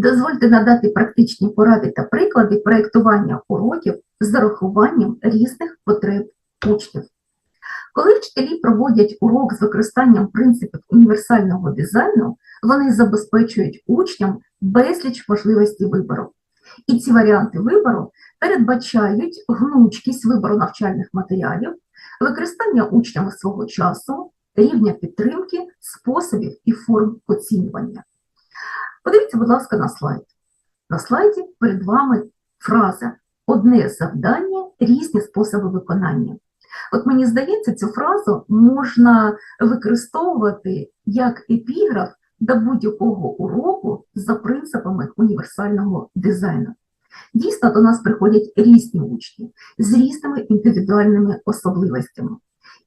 Дозвольте надати практичні поради та приклади проєктування уроків з зарахуванням різних потреб учнів. Коли вчителі проводять урок з використанням принципів універсального дизайну, вони забезпечують учням безліч можливостей вибору. І ці варіанти вибору передбачають гнучкість вибору навчальних матеріалів, використання учнями свого часу, рівня підтримки, способів і форм оцінювання. Подивіться, будь ласка, на слайд. На слайді перед вами фраза одне завдання, різні способи виконання. От мені здається, цю фразу можна використовувати як епіграф до будь-якого уроку за принципами універсального дизайну. Дійсно, до нас приходять різні учні з різними індивідуальними особливостями.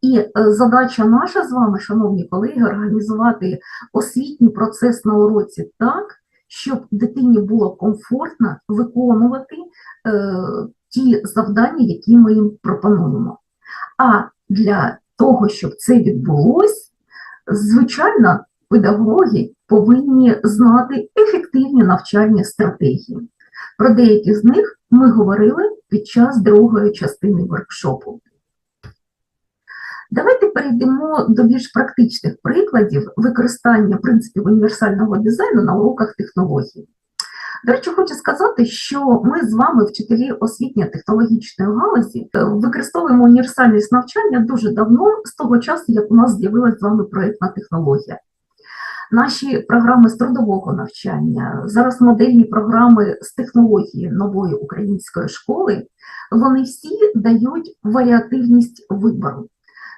І е, задача наша з вами, шановні колеги, організувати освітній процес на уроці так, щоб дитині було комфортно виконувати е, ті завдання, які ми їм пропонуємо. А для того, щоб це відбулося, звичайно, педагоги повинні знати ефективні навчальні стратегії. Про деякі з них ми говорили під час другої частини воркшопу. Давайте перейдемо до більш практичних прикладів використання принципів універсального дизайну на уроках технології. До речі, хочу сказати, що ми з вами, вчителі освітньо-технологічної галузі, е, використовуємо універсальність навчання дуже давно, з того часу, як у нас з'явилася з вами проєктна технологія. Наші програми з трудового навчання, зараз модельні програми з технології нової української школи, вони всі дають варіативність вибору,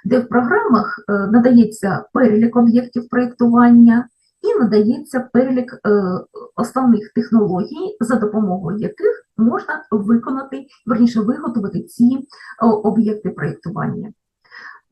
де в програмах е, надається перелік об'єктів проєктування і надається перелік е, основних технологій, за допомогою яких можна виконати, верніше виготовити ці е, об'єкти проєктування.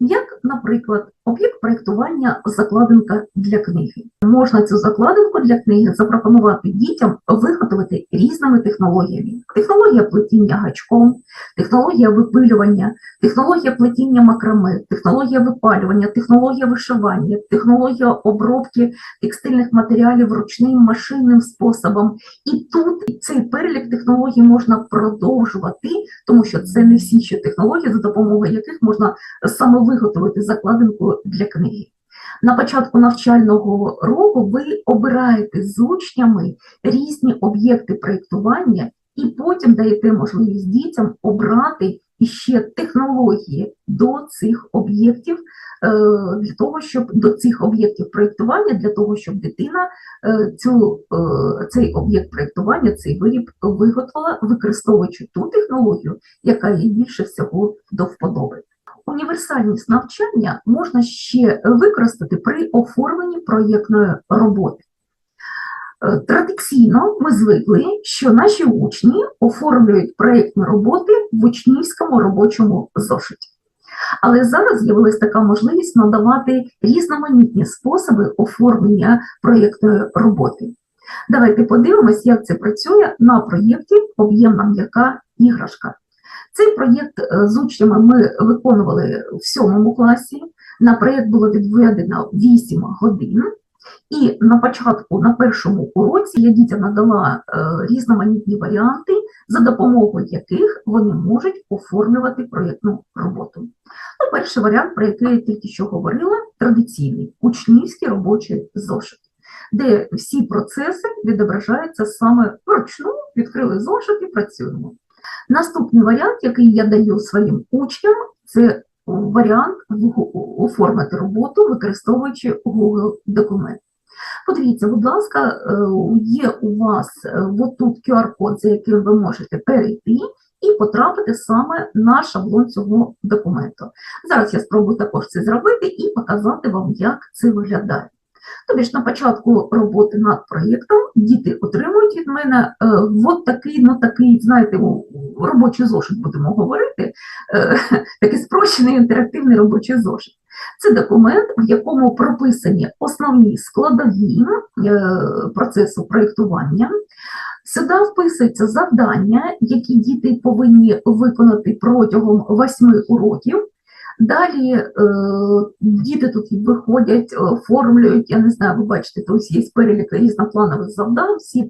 Як, наприклад, об'єкт проєктування закладинка для книги. Можна цю закладинку для книги запропонувати дітям виготовити різними технологіями. Технологія плетіння гачком, технологія випилювання, технологія плетіння макраме, технологія випалювання, технологія вишивання, технологія обробки текстильних матеріалів ручним машинним способом. І тут цей перелік технологій можна продовжувати, тому що це не всі ще технології, за допомогою яких можна саме виготовити закладинку для книги. На початку навчального року ви обираєте з учнями різні об'єкти проєктування і потім даєте можливість дітям обрати іще технології до цих об'єктів, е, для того, щоб до цих об'єктів проєктування, для того, щоб дитина е, цю, е, цей об'єкт проєктування, цей виріб виготовила, використовуючи ту технологію, яка їй більше всього до вподоби. Універсальність навчання можна ще використати при оформленні проєктної роботи. Е, Традиційно ми звикли, що наші учні оформлюють проєктні роботи в учнівському робочому зошиті. Але зараз з'явилася така можливість надавати різноманітні способи оформлення проєктної роботи. Давайте подивимось, як це працює на проєкті об'ємна м'яка іграшка. Цей проєкт е, з учнями ми виконували в сьомому класі. На проєкт було відведено 8 годин. І на початку, на першому уроці, я дітям надала е, різноманітні варіанти, за допомогою яких вони можуть оформлювати проєктну роботу. Ну, перший варіант, про який я тільки що говорила, традиційний учнівський робочий зошит, де всі процеси відображаються саме вручну, відкрили зошит і працюємо. Наступний варіант, який я даю своїм учням, це варіант оформити роботу, використовуючи Google документ. Подивіться, будь ласка, е, є у вас е, отут QR-код, за яким ви можете перейти і потрапити саме на шаблон цього документу. Зараз я спробую також це зробити і показати вам, як це виглядає. Тобі ж на початку роботи над проєктом діти отримують від мене е, от такий, ну такий, знаєте, робочий зошит, будемо говорити, е, такий спрощений інтерактивний робочий зошит. Це документ, в якому прописані основні складові е, процесу проєктування. Сюди вписуються завдання, які діти повинні виконати протягом восьми уроків. Далі е, діти тут виходять, оформлюють, я не знаю, ви бачите, тут є перелік різнопланових завдань, всі е,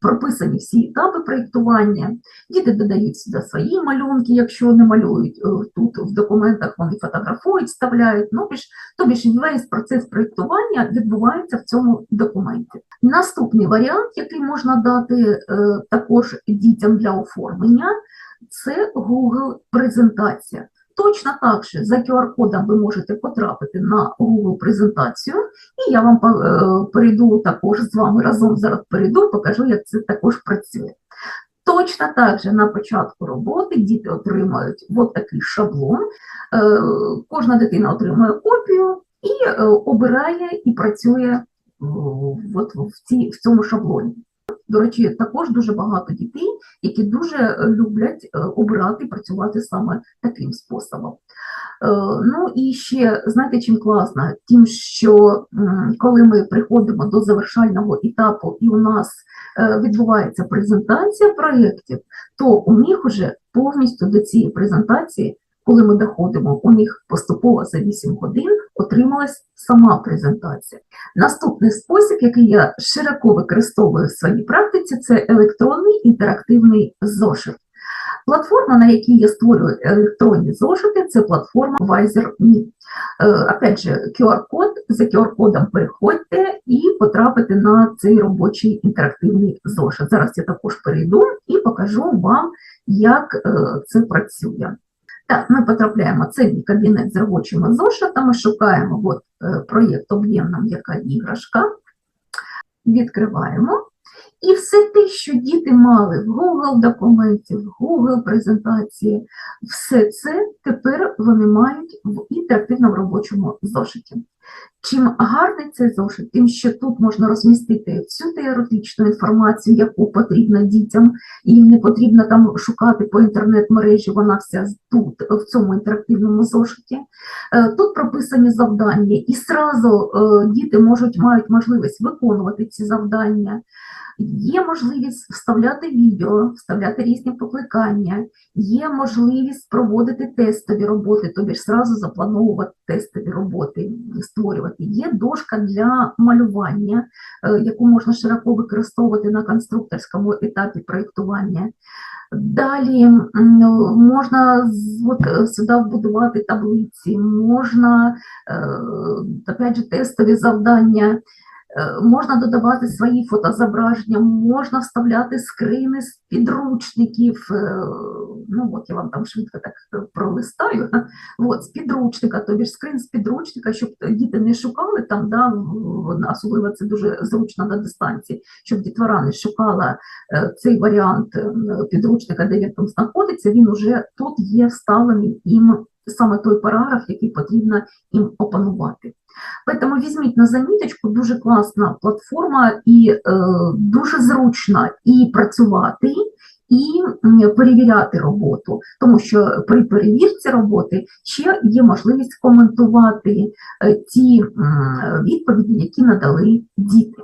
прописані всі етапи проєктування. Діти додають сюди свої малюнки, якщо не малюють е, тут в документах, вони фотографують, вставляють. Ну, більш, тобі ж весь процес проєктування відбувається в цьому документі. Наступний варіант, який можна дати е, також дітям для оформлення, це Google презентація. Точно так же за QR-кодом ви можете потрапити на Google презентацію, і я вам е, перейду також з вами разом зараз перейду, покажу, як це також працює. Точно так же на початку роботи діти отримають от такий шаблон. Е, Кожна дитина отримує копію і е, обирає і працює от в, ці, в цьому шаблоні. До речі, також дуже багато дітей, які дуже люблять е, обирати працювати саме таким способом. Е, Ну і ще знаєте, чим класно? Тим, що коли ми приходимо до завершального етапу, і у нас е, відбувається презентація проєктів, то у них вже повністю до цієї презентації, коли ми доходимо, у них поступово за 8 годин отрималась сама презентація. Наступний спосіб, який я широко використовую в своїй практиці, це електронний інтерактивний зошит. Платформа, на якій я створюю електронні зошити, це платформа Wiser.me. Е, Опять же, QR-код, за QR-кодом переходьте і потрапите на цей робочий інтерактивний зошит. Зараз я також перейду і покажу вам, як е, це працює. Так, ми потрапляємо, це мій кабінет з робочими зошитами, шукаємо от, е, проєкт об'ємна м'яка іграшка, відкриваємо. І все те, що діти мали в Google документі, в Google презентації, все це тепер вони мають в інтерактивному робочому зошиті. Чим гарний цей зошит, тим, що тут можна розмістити всю теоретичну інформацію, яку потрібно дітям, їм не потрібно там шукати по інтернет-мережі, вона вся тут, в цьому інтерактивному зошиті. Е, Тут прописані завдання, і зразу е, діти можуть мають можливість виконувати ці завдання. Є можливість вставляти відео, вставляти різні покликання, є можливість проводити тестові роботи, тобі ж зразу заплановувати тестові роботи, створювати. Є дошка для малювання, е, яку можна широко використовувати на конструкторському етапі проєктування. Далі можна от, е, сюди вбудувати таблиці, можна е, опять же, тестові завдання. Е, Можна додавати свої фотозображення, можна вставляти скрини з підручників. е, Ну, от я вам там швидко так е, пролистаю. От, з підручника, тобі ж скрин з підручника, щоб діти не шукали там, да, особливо це дуже зручно на дистанції, щоб дітвора не шукала цей варіант підручника, де він там знаходиться, він уже тут є вставлений їм саме той параграф, який потрібно їм опанувати. Тому візьміть на заміточку, дуже класна платформа і е, дуже зручно і працювати, і перевіряти роботу, тому що при перевірці роботи ще є можливість коментувати е, ті відповіді, які надали діти.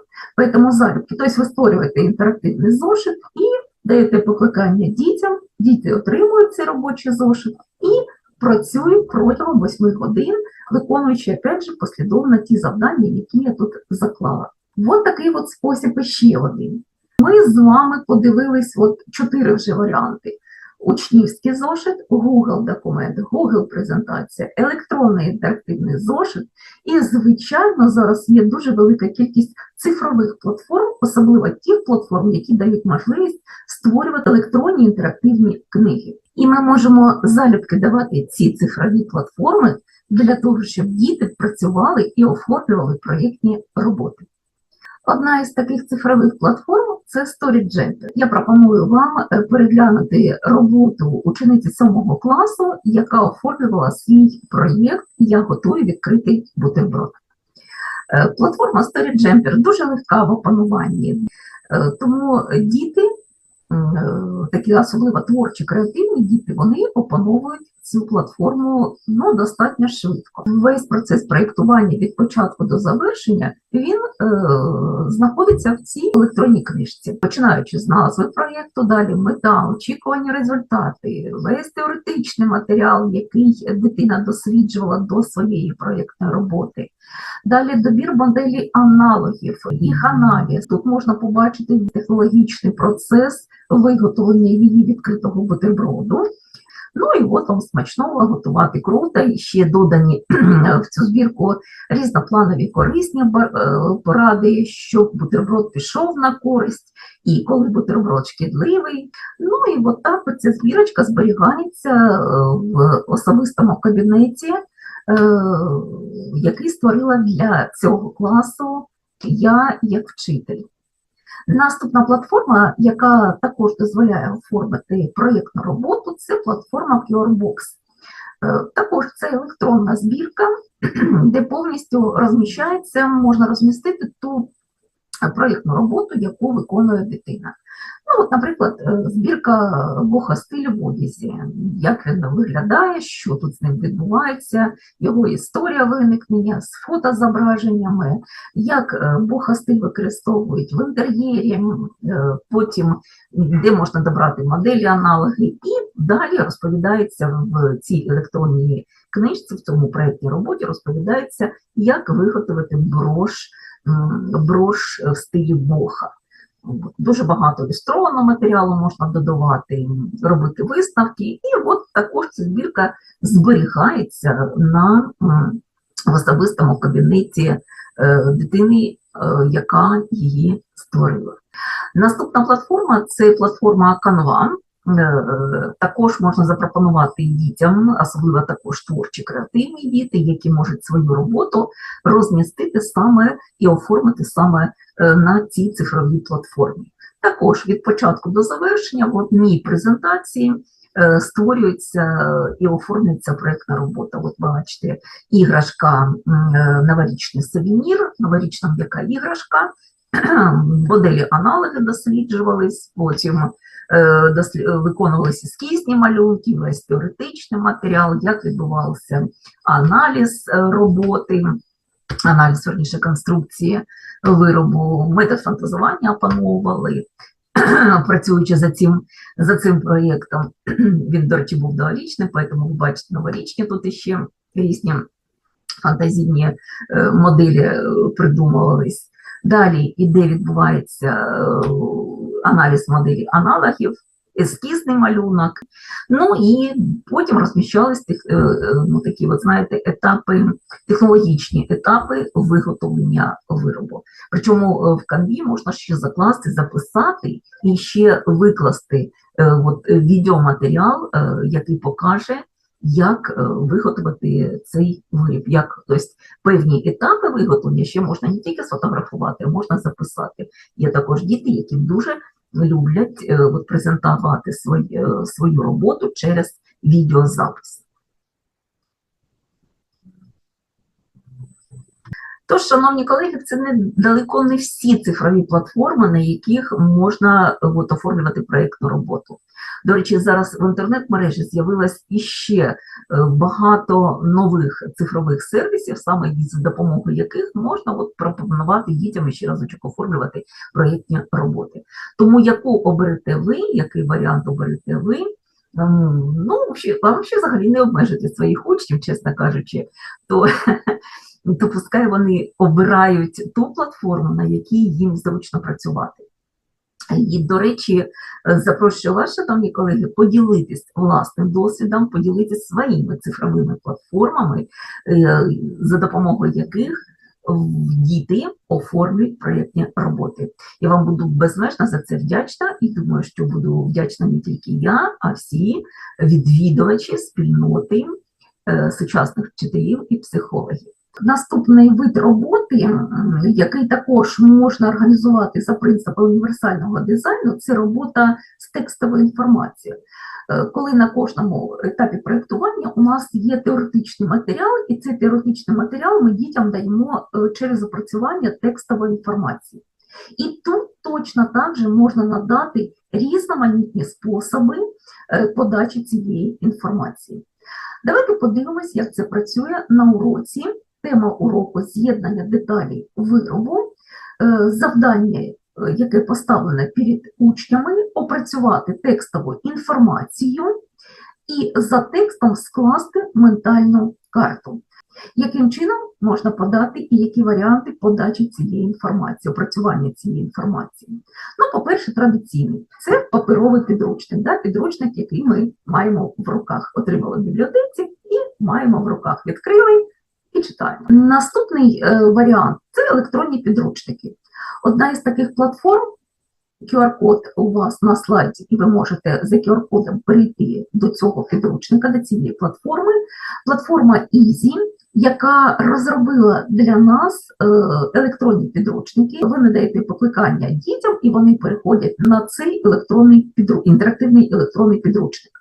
Тому залюбки, тобто ви створюєте інтерактивний зошит і даєте покликання дітям, діти отримують цей робочий зошит і працюють протягом 8 годин виконуючи опять же послідовно ті завдання, які я тут заклала. От такий от спосіб іще один. Ми з вами подивились от чотири вже варіанти: учнівський зошит, Google документ, Google презентація, електронний інтерактивний зошит. І, звичайно, зараз є дуже велика кількість цифрових платформ, особливо тих платформ, які дають можливість створювати електронні інтерактивні книги. І ми можемо залюбки давати ці цифрові платформи для того, щоб діти працювали і оформлювали проєктні роботи. Одна із таких цифрових платформ це StoryJamper. Я пропоную вам е, переглянути роботу учениці 7 класу, яка оформлювала свій проєкт Я готую відкритий бутерброд. Е, Платформа StoryJamper дуже легка в опануванні, е, тому діти, такі особливо творчі, креативні діти, вони опановують цю платформу ну, достатньо швидко. Весь процес проєктування від початку до завершення він е, знаходиться в цій електронній книжці, починаючи з назви проєкту, далі мета, очікувані результати, весь теоретичний матеріал, який дитина досліджувала до своєї проєктної роботи. Далі добір моделі аналогів, їх аналіз. Тут можна побачити технологічний процес виготовлення її відкритого бутерброду. Ну і от вам смачного готувати круто. І ще додані в цю збірку різнопланові корисні е, поради, щоб бутерброд пішов на користь, і коли бутерброд шкідливий. Ну і от так ця збірочка зберігається е, в особистому кабінеті, е, який створила для цього класу я як вчитель. Наступна платформа, яка також дозволяє оформити проєктну роботу, це платформа QRBox. Е, Також це електронна збірка, де повністю розміщається, можна розмістити ту проєктну роботу, яку виконує дитина. Ну, от, наприклад, е, збірка Боха стилю в одязі, як він виглядає, що тут з ним відбувається, його історія виникнення з фотозображеннями, як е, стиль використовують в інтер'єрі, е, потім де можна добрати моделі, аналоги, і далі розповідається в цій електронній книжці, в цьому проєктній роботі розповідається, як виготовити брош, брош в стилі Боха. Дуже багато ілюстрованого матеріалу можна додавати, робити виставки, і от також ця збірка зберігається на в особистому кабінеті е, дитини, е, яка її створила. Наступна платформа це платформа Canva. Е, Також можна запропонувати дітям, особливо також творчі креативні діти, які можуть свою роботу розмістити саме і оформити саме на цій цифровій платформі. Також від початку до завершення в одній презентації е, створюється і оформлюється проєктна робота. От бачите, іграшка, е, новорічний сувенір, новорічна м'яка іграшка, моделі аналоги досліджувались, потім е, виконувалися ескізні малюнки, весь теоретичний матеріал, як відбувався аналіз е, роботи, аналіз верніше конструкції виробу, метод фантазування опановували, працюючи за цим, за цим проєктом. Він, до речі, був новорічний, тому ви бачите новорічні тут іще різні фантазійні е, моделі е, придумувались. Далі іде відбувається е, аналіз моделі аналогів, ескізний малюнок. Ну і потім розміщались тих, е, е, ну, такі, от, знаєте, етапи, технологічні етапи виготовлення виробу. Причому е, в канві можна ще закласти, записати і ще викласти от, відеоматеріал, який покаже, як виготовити цей виріб. Як, тобто, певні етапи виготовлення ще можна не тільки сфотографувати, а можна записати. Є також діти, які дуже люблять е, презентувати е, свою роботу через відеозапис. Тож, шановні колеги, це не далеко не всі цифрові платформи, на яких можна от, оформлювати проєктну роботу. До речі, зараз в інтернет-мережі з'явилось іще е, багато нових цифрових сервісів, саме з допомогою яких можна от, пропонувати дітям ще разочок оформлювати проєктні роботи. Тому яку оберете ви, який варіант оберете ви, ну, ще, вам ще взагалі не обмежити своїх учнів, чесно кажучи, то то пускай вони обирають ту платформу, на якій їм зручно працювати. І, до речі, е, запрошую вас, шановні колеги, поділитись власним досвідом, поділитись своїми цифровими платформами, е, за допомогою яких діти оформлюють проєктні роботи. Я вам буду безмежно за це вдячна і думаю, що буду вдячна не тільки я, а всі відвідувачі спільноти е, сучасних вчителів і психологів. Наступний вид роботи, який також можна організувати за принципом універсального дизайну, це робота з текстовою інформацією. Е, Коли на кожному етапі проєктування у нас є теоретичний матеріал, і цей теоретичний матеріал ми дітям даємо е, через опрацювання текстової інформації. І тут точно так же можна надати різноманітні способи е, подачі цієї інформації. Давайте подивимось, як це працює на уроці. Тема уроку з'єднання деталей виробу, Е, завдання, е, яке поставлене перед учнями, опрацювати текстову інформацію і за текстом скласти ментальну карту. Яким чином можна подати і які варіанти подачі цієї інформації, опрацювання цієї інформації? Ну, по-перше, традиційний це паперовий підручник, да? підручник, який ми маємо в руках, отримали в бібліотеці і маємо в руках, відкрили і читаємо. Наступний е, варіант це електронні підручники. Одна із таких платформ. QR-код у вас на слайді, і ви можете за QR-кодом перейти до цього підручника, до цієї платформи. Платформа Easy, яка розробила для нас е, електронні підручники. Ви надаєте покликання дітям, і вони переходять на цей електронний підру... інтерактивний електронний підручник.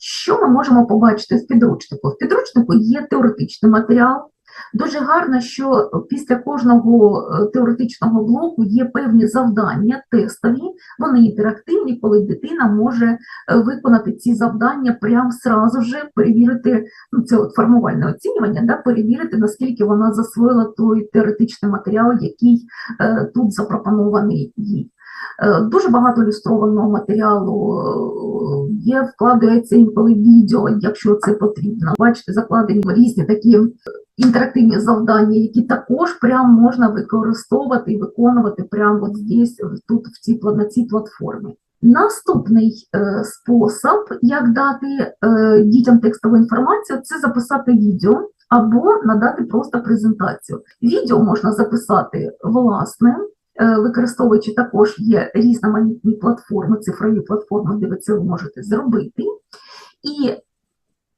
Що ми можемо побачити в підручнику? В підручнику є теоретичний матеріал. Дуже гарно, що після кожного е, теоретичного блоку є певні завдання тестові, вони інтерактивні, коли дитина може е, виконати ці завдання прямо зразу же, перевірити ну, це от формувальне оцінювання, да, перевірити, наскільки вона засвоїла той теоретичний матеріал, який е, тут запропонований їй. Е, Дуже багато ілюстрованого матеріалу е, є, вкладається інколи відео, якщо це потрібно. Бачите, закладені різні такі інтерактивні завдання, які також прямо можна використовувати і виконувати прямо от здесь, тут в цій, на цій платформі. Наступний е, спосіб, як дати е, дітям текстову інформацію, це записати відео або надати просто презентацію. Відео можна записати власне, використовуючи також є різноманітні платформи, цифрові платформи, де ви це можете зробити. І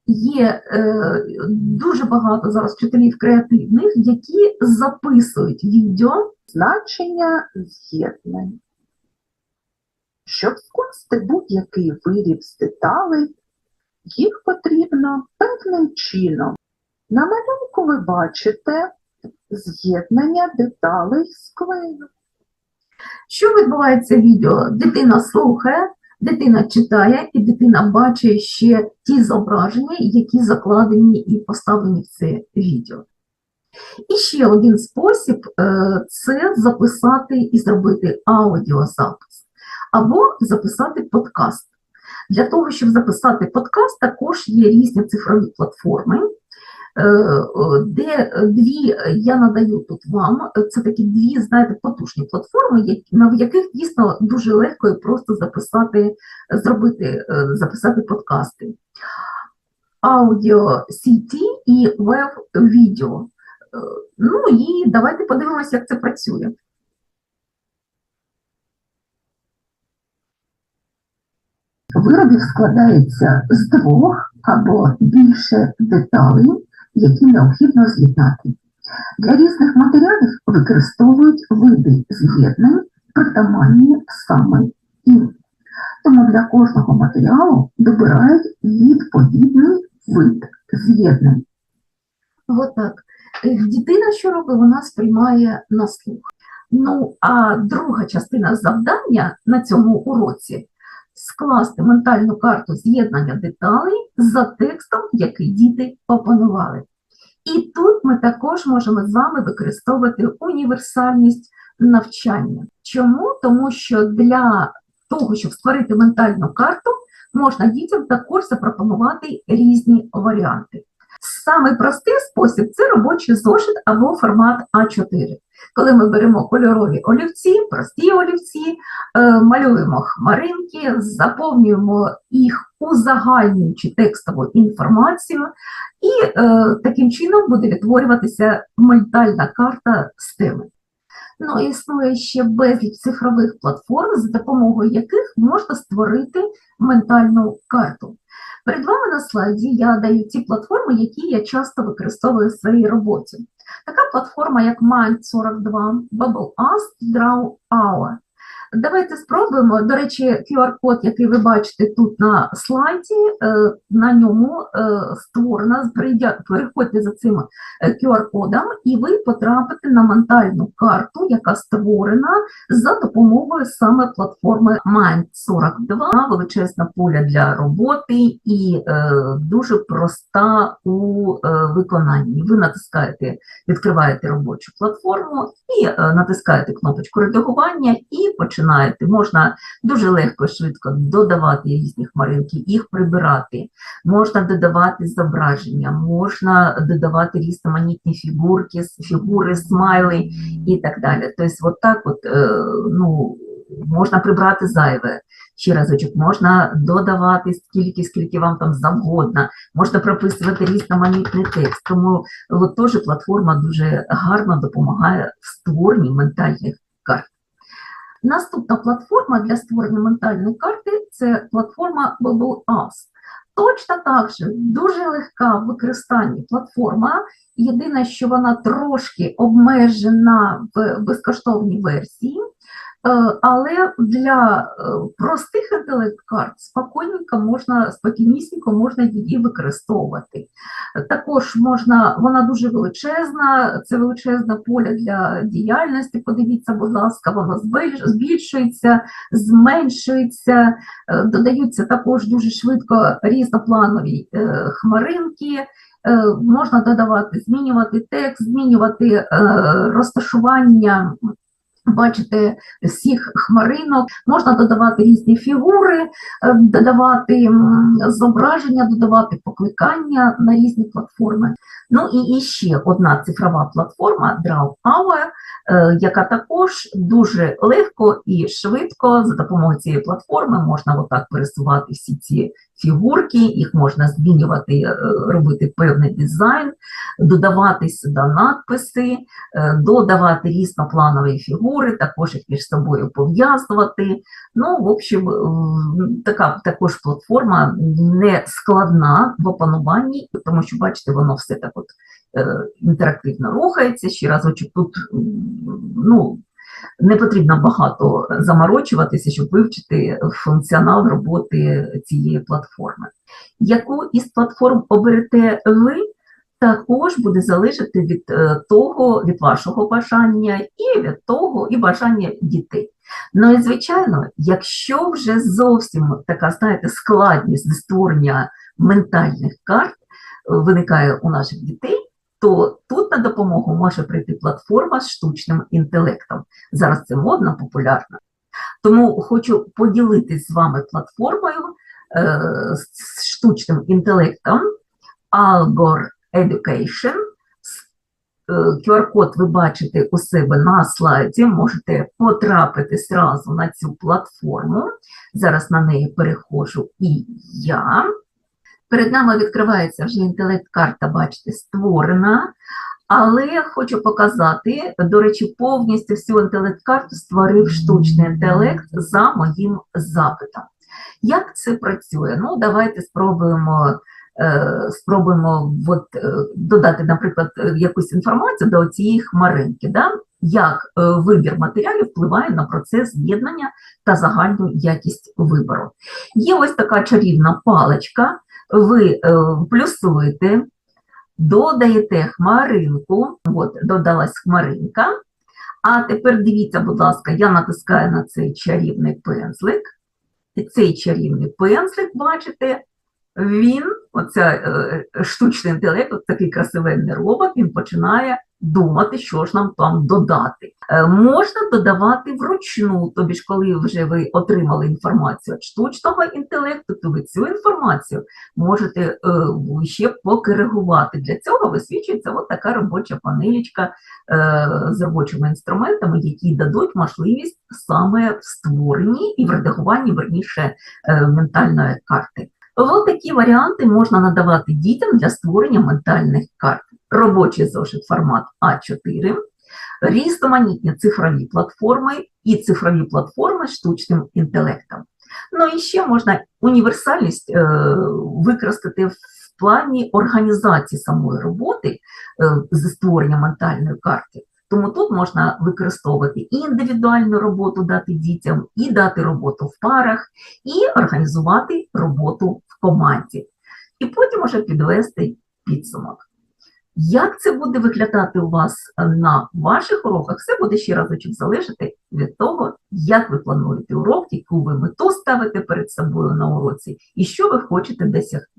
є е, дуже багато зараз вчителів креативних, які записують відео. Значення з'єднань. Щоб скласти будь-який виріб з деталей, їх потрібно певним чином. На малюнку ви бачите з'єднання деталей з клею. Що відбувається в відео? Дитина слухає, дитина читає, і дитина бачить ще ті зображення, які закладені і поставлені в це відео. І ще один спосіб е, це записати і зробити аудіозапис, або записати подкаст. Для того, щоб записати подкаст, також є різні цифрові платформи, де дві я надаю тут вам. Це такі дві, знаєте, потужні платформи, на яких дійсно дуже легко і просто записати, зробити, е, записати подкасти. Аудіо CT і веб-відео. Е, Ну і давайте подивимося, як це працює. Виробів складається з двох або більше деталей, які необхідно з'єднати. Для різних матеріалів використовують види з'єднань, притаманні саме їм. Тому для кожного матеріалу добирають відповідний вид з'єднань. Отак. Е, Дитина що робить? Вона сприймає на слух. Ну, а друга частина завдання на цьому уроці скласти ментальну карту з'єднання деталей за текстом, який діти опанували. І тут ми також можемо з вами використовувати універсальність навчання. Чому? Тому що для того, щоб створити ментальну карту, можна дітям також запропонувати різні варіанти. Самий простий спосіб це робочий зошит або формат А4. Коли ми беремо кольорові олівці, прості олівці, е, малюємо хмаринки, заповнюємо їх узагальнюючи текстову інформацію, і е, таким чином буде відтворюватися ментальна карта з теми. Ну, існує ще безліч цифрових платформ, за допомогою яких можна створити ментальну карту. Перед вами на слайді я даю ті платформи, які я часто використовую в своїй роботі. Така платформа, як Mind42, BubbleUs, Draw Hour. Давайте спробуємо. До речі, QR-код, який ви бачите тут на слайді, е, на ньому е, створена, переходьте за цим е, QR-кодом, і ви потрапите на ментальну карту, яка створена за допомогою саме платформи Mind42, величезна поля для роботи і дуже проста у виконанні. Ви натискаєте, відкриваєте робочу платформу і натискаєте кнопочку редагування і починаєте. Можна дуже легко швидко додавати різні хмаринки, їх прибирати. Можна додавати зображення, можна додавати різноманітні фігурки, фігури, смайли і так далі. Тобто, от так от, е, ну, можна прибрати зайве. Ще разочок, можна додавати стільки, скільки вам там завгодно, можна прописувати різноманітний текст. Тому от теж платформа дуже гарно допомагає в створенні ментальних. Наступна платформа для створення ментальної карти це платформа Bubble Us. Точно так же дуже легка в використанні платформа. Єдине, що вона трошки обмежена в безкоштовній версії, але для е, простих інтелект-карт спокійненько можна, спокійнісінько можна її використовувати. Також можна, вона дуже величезна, це величезне поле для діяльності. Подивіться, будь ласка, воно збільшується, зменшується, е, додаються також дуже швидко різнопланові е, хмаринки. Е, Можна додавати, змінювати текст, змінювати е, розташування бачите, всіх хмаринок, можна додавати різні фігури, е, додавати зображення, додавати покликання на різні платформи. Ну і, ще одна цифрова платформа Draw Hour, е, яка також дуже легко і швидко за допомогою цієї платформи можна отак пересувати всі ці фігурки, їх можна змінювати, е, робити певний дизайн, додавати сюди надписи, е, додавати різнопланові фігури, також їх між собою пов'язувати. Ну, в общем, така також платформа не складна в опануванні, тому що, бачите, воно все так от е, інтерактивно рухається. Ще разочок тут ну, не потрібно багато заморочуватися, щоб вивчити функціонал роботи цієї платформи. Яку із платформ оберете ви? також буде залежати від е, того, від вашого бажання і від того, і бажання дітей. Ну і звичайно, якщо вже зовсім така, знаєте, складність створення ментальних карт е, виникає у наших дітей, то тут на допомогу може прийти платформа з штучним інтелектом. Зараз це модно, популярно. Тому хочу поділитись з вами платформою е, з штучним інтелектом Algor Education. Е, QR-код ви бачите у себе на слайді, можете потрапити зразу на цю платформу. Зараз на неї переходжу і я. Перед нами відкривається вже інтелект-карта, бачите, створена. Але хочу показати, до речі, повністю всю інтелект-карту створив штучний інтелект за моїм запитом. Як це працює? Ну, давайте спробуємо е, спробуємо от, е, додати, наприклад, якусь інформацію до цієї хмаринки, да? як е, вибір матеріалів впливає на процес з'єднання та загальну якість вибору. Є ось така чарівна паличка, ви е, плюсуєте, додаєте хмаринку, от, додалась хмаринка, а тепер дивіться, будь ласка, я натискаю на цей чарівний пензлик, і цей чарівний пензлик, бачите, він, оця е, штучний інтелект, такий красивенний робот, він починає думати, що ж нам там додати. Е, можна додавати вручну, тобі ж коли вже ви отримали інформацію від штучного інтелекту, то ви цю інформацію можете е, ще покоригувати. Для цього висвічується от така робоча панелічка е, з робочими інструментами, які дадуть можливість саме в створенні і в редагуванні верніше ментальної карти. Ось такі варіанти можна надавати дітям для створення ментальних карт. Робочий зошит формат А4, різноманітні цифрові платформи і цифрові платформи з штучним інтелектом. Ну і ще можна універсальність е, використати в плані організації самої роботи е, зі створення ментальної карти. Тому тут можна використовувати і індивідуальну роботу дати дітям, і дати роботу в парах, і організувати роботу в команді. І потім уже підвести підсумок. Як це буде виглядати у вас на ваших уроках, все буде ще разочок залежати від того, як ви плануєте урок, яку ви мету ставите перед собою на уроці, і що ви хочете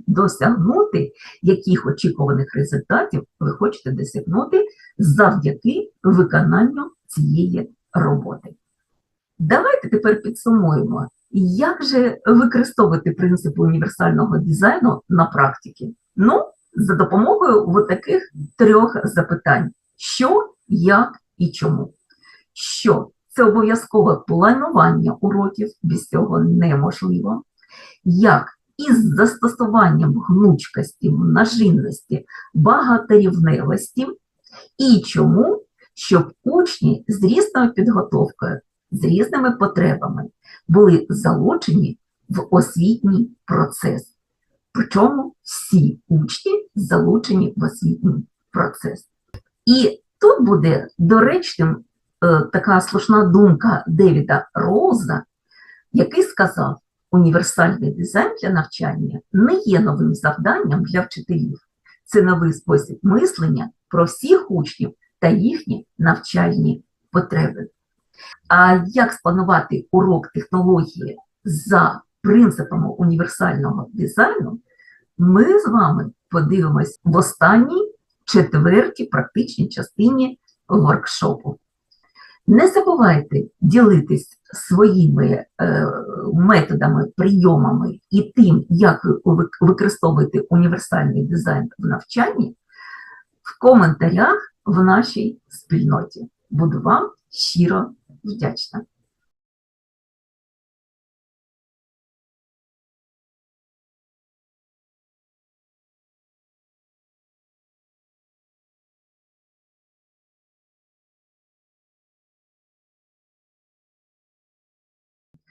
досягнути, яких очікуваних результатів ви хочете досягнути завдяки виконанню цієї роботи. Давайте тепер підсумуємо, як же використовувати принципи універсального дизайну на практиці. Ну, за допомогою от таких трьох запитань: що, як і чому. Що це обов'язкове планування уроків, без цього неможливо. Як із застосуванням гнучкості, множинності, багаторівневості, і чому, щоб учні з різною підготовкою, з різними потребами були залучені в освітній процес. Причому всі учні залучені в освітній процес. І тут буде доречним е, така слушна думка Девіда Роуза, який сказав, універсальний дизайн для навчання не є новим завданням для вчителів. Це новий спосіб мислення про всіх учнів та їхні навчальні потреби. А як спланувати урок технології за принципами універсального дизайну, ми з вами подивимось в останній четвертій практичній частині воркшопу. Не забувайте ділитись своїми е, методами, прийомами і тим, як ви використовуєте універсальний дизайн в навчанні в коментарях в нашій спільноті. Буду вам щиро вдячна.